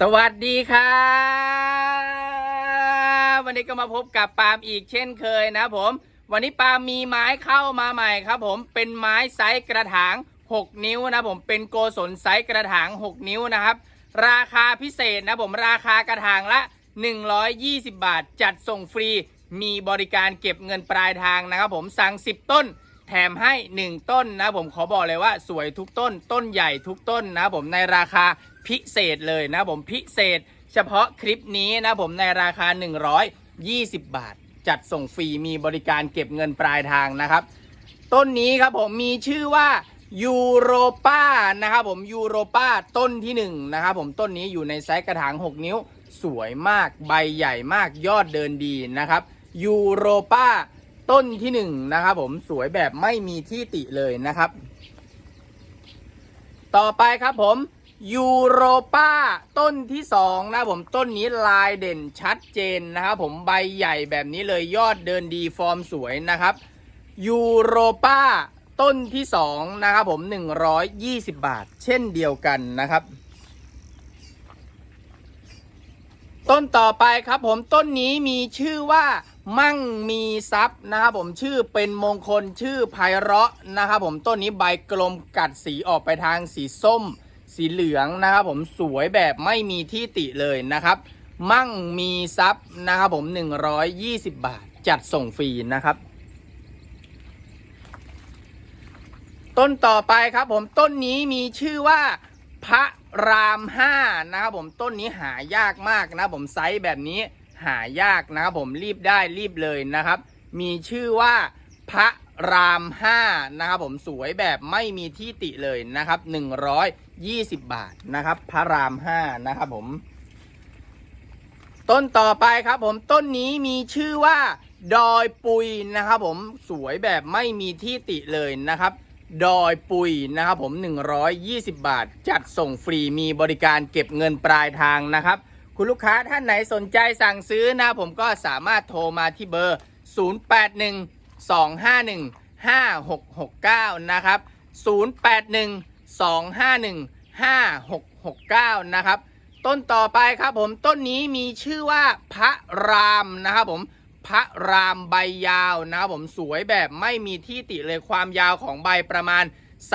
สวัสดีครับวันนี้ก็มาพบกับปาล์มอีกเช่นเคยนะผม วันนี้ปาล์มมีไม้เข้ามาใหม่ครับผมเป็นไม้ไซส์กระถาง 6 นิ้วนะผมเป็นโกศลไซส์กระถาง 6 นิ้วนะครับ ราคาพิเศษนะผมราคากระถางละ 120 บาท จัดส่งฟรีมีบริการเก็บเงินปลายทางนะครับผมสั่ง 10 ต้น แถมให้ 1 ต้นนะผมขอบอกเลยว่าสวยทุกต้น ต้นใหญ่ทุกต้นนะผมในราคา พิเศษเลยนะผมพิเศษ เฉพาะคลิปนี้นะผมในราคา 120 บาท จัดส่งฟรีมีบริการเก็บเงินปลายทางนะครับ ต้นนี้ครับผมมีชื่อว่ายูโรป้านะครับผมยูโรป้าต้นที่1นะครับผมต้นนี้อยู่ในไซส์กระถาง 6 นิ้ว สวยมากใบใหญ่มากยอดเดินดีนะครับยูโรป้าต้นที่1นะครับผมสวยแบบไม่มีที่ติเลยนะครับ ต่อไปครับผม ยูโรป้าต้นที่2นะผมต้นนี้ลายเด่นชัดเจนนะครับผมใบใหญ่แบบนี้เลยยอดเดินดีฟอร์มสวยนะครับยูโรป้าต้นที่2นะครับผม120 บาท เช่นเดียวกันนะครับ ต้นต่อไปครับผมต้นนี้มีชื่อว่ามั่งมีทรัพย์นะครับผมชื่อเป็นมงคลชื่อไพเราะนะครับผมต้นนี้ใบกลมกัดสีออกไปทางสีส้ม สีเหลืองนะครับผมสวยแบบไม่มีที่ติเลยนะครับ มั่งมีทรัพย์นะครับผม 120 บาท จัดส่งฟรีนะครับ ต้นต่อไปครับผมต้นนี้มีชื่อว่าพระรามห้านะครับผมต้นนี้หายากมากนะผมไซส์แบบนี้หายากนะครับผมรีบได้รีบเลยนะครับ มีชื่อว่าพระ รามห้านะครับผมสวยแบบไม่มีที่ติเลยนะครับ 120 บาทนะครับ พระรามห้านะครับผม ต้นต่อไปครับผมต้นนี้มีชื่อว่า ดอยปุยนะครับผมสวยแบบไม่มีที่ติเลยนะครับ ดอยปุยนะครับผม 120 บาท จัดส่งฟรีมีบริการเก็บเงินปลายทางนะครับ คุณลูกค้าท่านไหนสนใจสั่งซื้อนะผมก็สามารถโทรมาที่เบอร์ 081 251 5669 นะครับ 081 251 5669 นะครับ ต้นต่อไปครับผมต้นนี้มีชื่อว่าพระรามนะครับผมพระรามใบยาวนะครับผมสวยแบบไม่มีที่ติเลยความยาวของใบประมาณ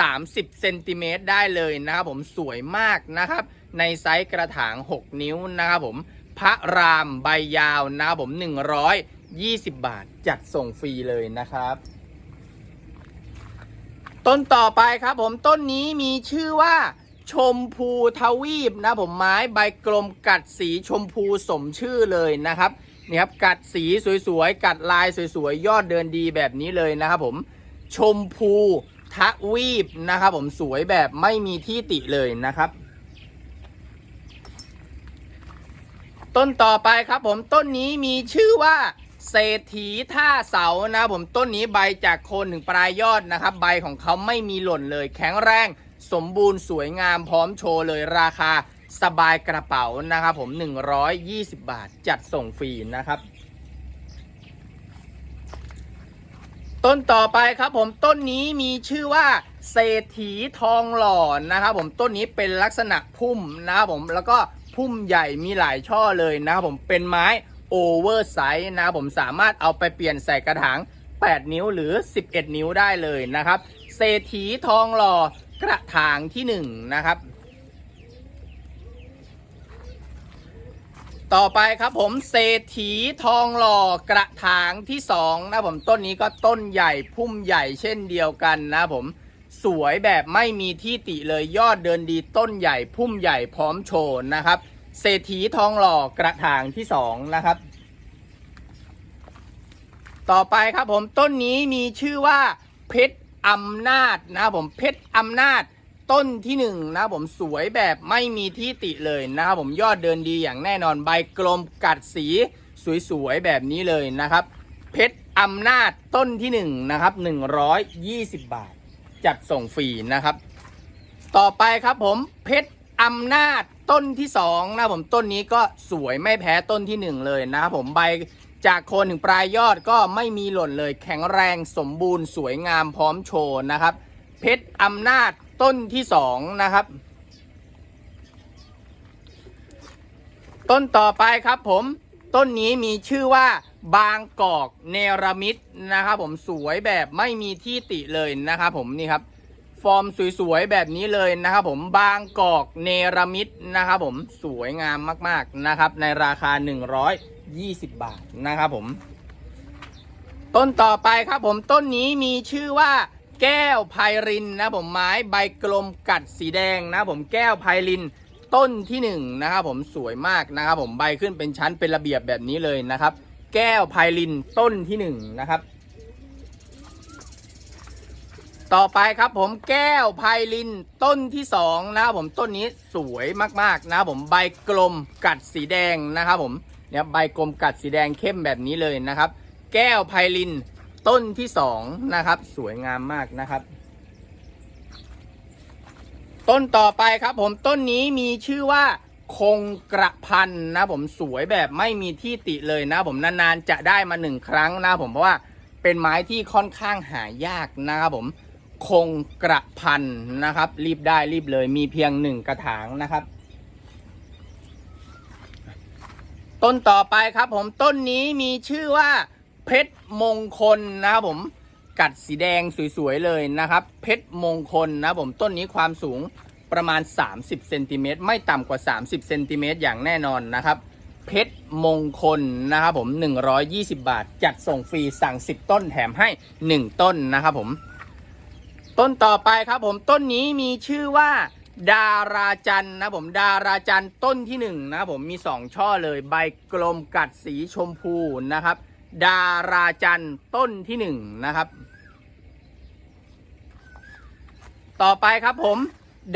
30เซนติเมตรได้เลยนะครับผมสวยมากนะครับ ในไซส์กระถาง 6 นิ้วนะครับผมพระรามใบยาวนะครับผม 20 บาท จัดส่งฟรีเลยนะครับ ต้นต่อไปครับผมต้นนี้มีชื่อว่า ชมพูทวีปนะผมไม้ใบกลมกัดสีชมพูสมชื่อเลยนะครับนี่ครับกัดสีสวยๆ กัดลายสวยๆ ยอดเดินดีแบบนี้เลยนะครับผมชมพูทวีปนะครับผมสวยแบบไม่มีที่ติเลยนะครับ ต้นต่อไปครับผมต้นนี้มีชื่อว่า เศรษฐีท่าเสานะผมต้นนี้ใบจากโคนถึงปลายยอดนะครับ ใบของเขาไม่มีหล่นเลย แข็งแรง สมบูรณ์สวยงามพร้อมโชว์เลยราคาสบายกระเป๋านะครับผม 120 บาทจัดส่งฟรีนะครับ ต้นต่อไปครับผมต้นนี้มีชื่อว่าเศรษฐีทองหล่อนะครับผมต้นนี้เป็นลักษณะพุ่มนะครับผมแล้วก็พุ่มใหญ่มีหลายช่อเลยนะครับผมเป็นไม้ โอเวอร์ไซส์นะผมสามารถเอาไปเปลี่ยนใส่กระถาง 8 นิ้วหรือ 11 นิ้วได้เลยนะครับ เศรษฐีทองหล่อกระถางที่ 1 นะครับ ต่อไปครับผมเศรษฐีทองหล่อกระถางที่2นะผมต้นนี้ก็ต้นใหญ่พุ่มใหญ่เช่นเดียวกันนะผมสวยแบบไม่มีที่ติเลยยอดเดินดีต้นใหญ่พุ่มใหญ่พร้อมโชว์นะครับ เศรษฐีทองหล่อกระถางที่ 2 นะครับ ต่อไปครับผมต้นนี้มีชื่อว่าเพชรอำนาจนะครับผมเพชรอำนาจต้นที่หนึ่งนะครับผมสวยแบบไม่มีที่ติเลยนะครับผมยอดเดินดีอย่างแน่นอนใบกลมกัดสีสวยๆแบบนี้เลยนะครับ เพชรอำนาจต้นที่หนึ่งนะครับ120บาท จัดส่งฟรีนะครับ ต่อไปครับผมเพชรอำนาจต้นที่สองนะครับผมต้นนี้ก็สวยไม่แพ้ต้นที่หนึ่งเลยนะครับผมใบ จากโคนถึงปลายยอดก็ไม่มีหล่นเลย แข็งแรงสมบูรณ์สวยงามพร้อมโชว์นะครับ เพชรอำนาจต้นที่สองนะครับ ต้นต่อไปครับผมต้นนี้มีชื่อว่าบางกอกเนรมิตนะครับผมสวยแบบไม่มีที่ติเลยนะครับผมนี่ครับ ฟอร์มสวยๆแบบนี้เลยนะครับผมบางกอกเนรมิตนะครับผมสวยงามมากๆนะครับ ในราคา 20 บาท นะครับผม ต้นต่อไปครับผมต้นนี้มีชื่อว่าแก้วไพรินนะผมไม้ใบกลมกัดสีแดงนะผมแก้วไพริน ต้นที่หนึ่งนะครับผมสวยมากนะครับผมใบขึ้นเป็นชั้นเป็นระเบียบแบบนี้เลยนะครับ แก้วไพรินต้นที่หนึ่งนะครับ ต่อไปครับผมแก้วไพลินต้นที่สองนะครับผมต้นนี้สวยมากๆนะครับผมใบกลมกัดสีแดงนะครับผม เนี่ยใบกลมกัดสีแดงเข้มแบบนี้เลยนะครับ แก้วไพลินต้นที่สองนะครับ สวยงามมากนะครับ ต้นต่อไปครับ ผมต้นนี้มีชื่อว่าคงกระพันนะ ผมสวยแบบไม่มีที่ติเลยนะ ผมนานๆจะได้มาหนึ่งครั้งนะผมเพราะว่าเป็นไม้ที่ค่อนข้างหายากนะครับผมคงกระพันนะครับ รีบได้รีบเลยมีเพียงหนึ่งกระถางนะครับ ต้นต่อไปครับผมต้นนี้มีชื่อว่าเพชรมงคลนะครับผมกัดสีแดงสวยๆเลยนะครับ เพชรมงคลนะผมต้นนี้ความสูงประมาณ 30เซนติเมตรไม่ต่ำกว่า 30เซนติเมตรอย่างแน่นอนนะครับ เพชรมงคลนะครับผม 120 บาท จัดส่งฟรีสั่ง 10 ต้นแถมให้ 1 ต้นนะครับผม ต้นต่อไปครับผมต้นนี้มีชื่อว่า ดาราจันนะผมดาราจันต้นที่หนึ่งนะผมมีสองช่อเลยใบกลมกัดสีชมพูนะครับ ดาราจันต้นที่หนึ่งนะครับ ต่อไปครับผม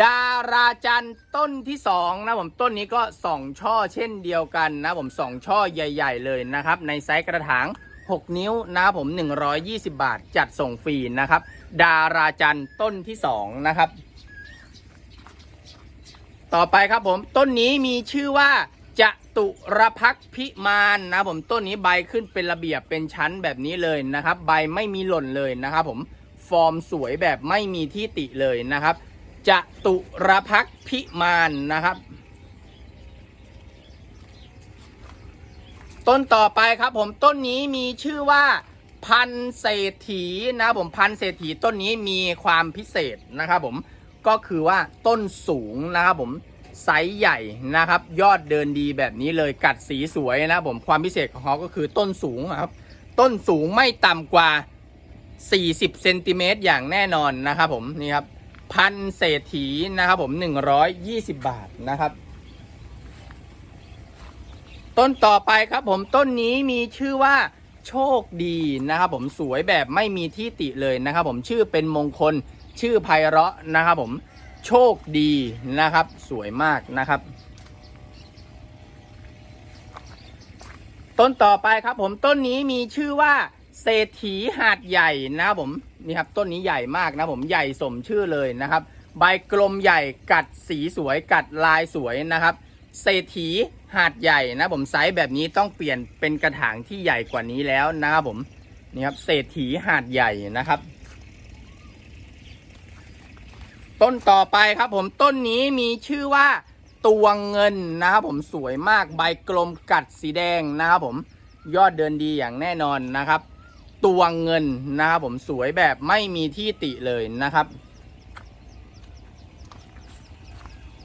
ดาราจันต้นที่สองนะผมต้นนี้ก็สองช่อเช่นเดียวกันนะผมสองช่อใหญ่ ๆ เลยนะครับ ในไซส์กระถาง 6 นิ้วนะครับผม 120 บาทจัดส่งฟรีนะครับ ดาราจันต้นที่2นะครับ ต่อไปครับผมต้นนี้มีชื่อว่าจตุรพักพิมานนะผมต้นนี้ใบขึ้นเป็นระเบียบเป็นชั้นแบบนี้เลยนะครับ ใบไม่มีหล่นเลยนะครับผมฟอร์มสวยแบบไม่มีที่ติเลยนะครับจตุรพักพิมานนะครับ ต้นต่อไปครับผมต้นนี้มีชื่อว่าพันเศรษฐีนะผมพันเศรษฐีต้นนี้มีความพิเศษนะครับผม ก็คือว่าต้นสูงนะครับผมไซส์ใหญ่นะครับ ยอดเดินดีแบบนี้เลยกัดสีสวยนะครับผมความพิเศษของเขาก็คือต้นสูงครับ ต้นสูงไม่ต่ำกว่า 40เซนติเมตรอย่างแน่นอนนะครับผมนี่ครับพันเศรษฐีนะครับผม 120 บาทนะครับ ต้นต่อไปครับผมต้นนี้มีชื่อว่า โชคดีนะครับผมสวยแบบไม่มีที่ติเลยนะครับผมชื่อเป็นมงคลชื่อไพเราะนะครับผมโชคดีนะครับสวยมากนะครับ ต้นต่อไปครับผมต้นนี้มีชื่อว่าเศรษฐีหาดใหญ่นะครับผมนี่ครับต้นนี้ใหญ่มากนะผมใหญ่สมชื่อเลยนะครับ ใบกลมใหญ่กัดสีสวยกัดลายสวยนะครับ เศรษฐีหาดใหญ่นะผมไซส์แบบนี้ต้องเปลี่ยนเป็นกระถางที่ใหญ่กว่านี้แล้วนะครับผมนี่ครับเศรษฐีหาดใหญ่นะครับ ต้นต่อไปครับผมต้นนี้มีชื่อว่าตวงเงินนะครับผมสวยมากใบกลมกัดสีแดงนะครับผมยอดเดินดีอย่างแน่นอนนะครับตวงเงินนะครับผมสวยแบบไม่มีที่ติเลยนะครับ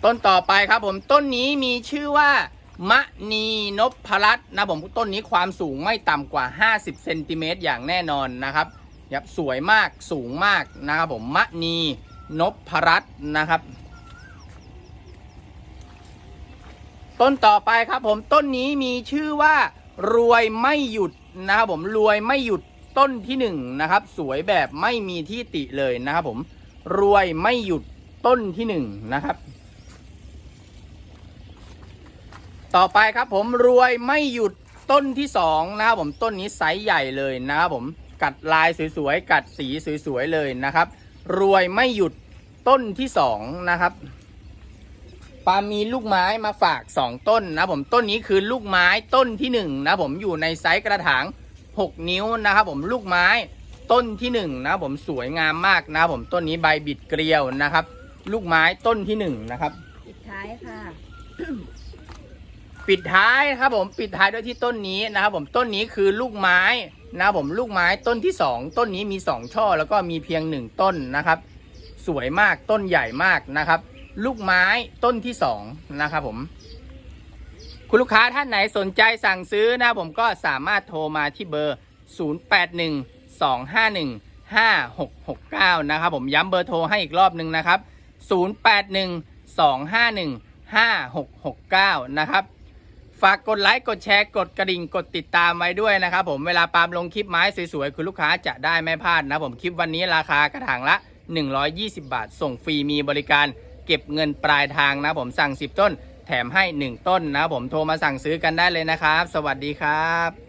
ต้นต่อไปครับผมต้นนี้มีชื่อว่ามะนีนพรัตน์นะผมต้นนี้ความสูงไม่ต่ำกว่า 50เซนติเมตรอย่างแน่นอนนะครับครับสวยมากสูงมากนะครับผมมะนีนพรัตน์นะครับ ต้นต่อไปครับผมต้นนี้มีชื่อว่ารวยไม่หยุดนะครับผมรวยไม่หยุดต้นที่หนึ่งนะครับสวยแบบไม่มีที่ติเลยนะครับผมรวยไม่หยุดต้นที่หนึ่งนะครับ ต่อไปครับผมรวยไม่หยุดต้นที่สองนะครับผมต้นนี้ไซส์ใหญ่เลยนะครับผมกัดลายสวยๆกัดสีสวยๆเลยนะครับ รวยไม่หยุดต้นที่สองนะครับปามีลูกไม้มาฝาก 2 ต้นนะผมต้นนี้คือลูกไม้ต้นที่1นะผมอยู่ในไซส์กระถาง 6 นิ้วนะครับผมลูกไม้ต้นที่1นะผมสวยงามมากนะผมต้นนี้ใบบิดเกลียวนะครับ ลูกไม้ต้นที่1นะครับปิดท้ายค่ะ ปิดท้ายนะครับผมปิดท้ายด้วยที่ต้นนี้นะครับผมต้นนี้คือลูกไม้นะครับผมลูกไม้ต้นที่สองต้นนี้มีสองช่อแล้วก็มีเพียงหนึ่งต้นนะครับ สวยมากต้นใหญ่มากนะครับ ลูกไม้ต้นที่สองนะครับผมคุณลูกค้าท่านไหนสนใจสั่งซื้อนะผมก็สามารถโทรมาที่เบอร์ 0812515669 นะครับผมย้ำเบอร์โทรให้อีกรอบหนึ่งนะครับ 0812515669 นะครับ ฝากกดไลค์กดแชร์กดกระดิ่งกดติดตามไว้ด้วยนะครับผมเวลาปาล์มลงคลิปไม้สวยๆคุณลูกค้าจะได้ไม่พลาดนะผมคลิปวันนี้ราคากระถางละ 120 บาท ส่งฟรีมีบริการเก็บเงินปลายทางนะผมสั่ง 10 ต้น แถมให้ 1 ต้นนะผมโทรมาสั่งซื้อกันได้เลยนะครับ สวัสดีครับ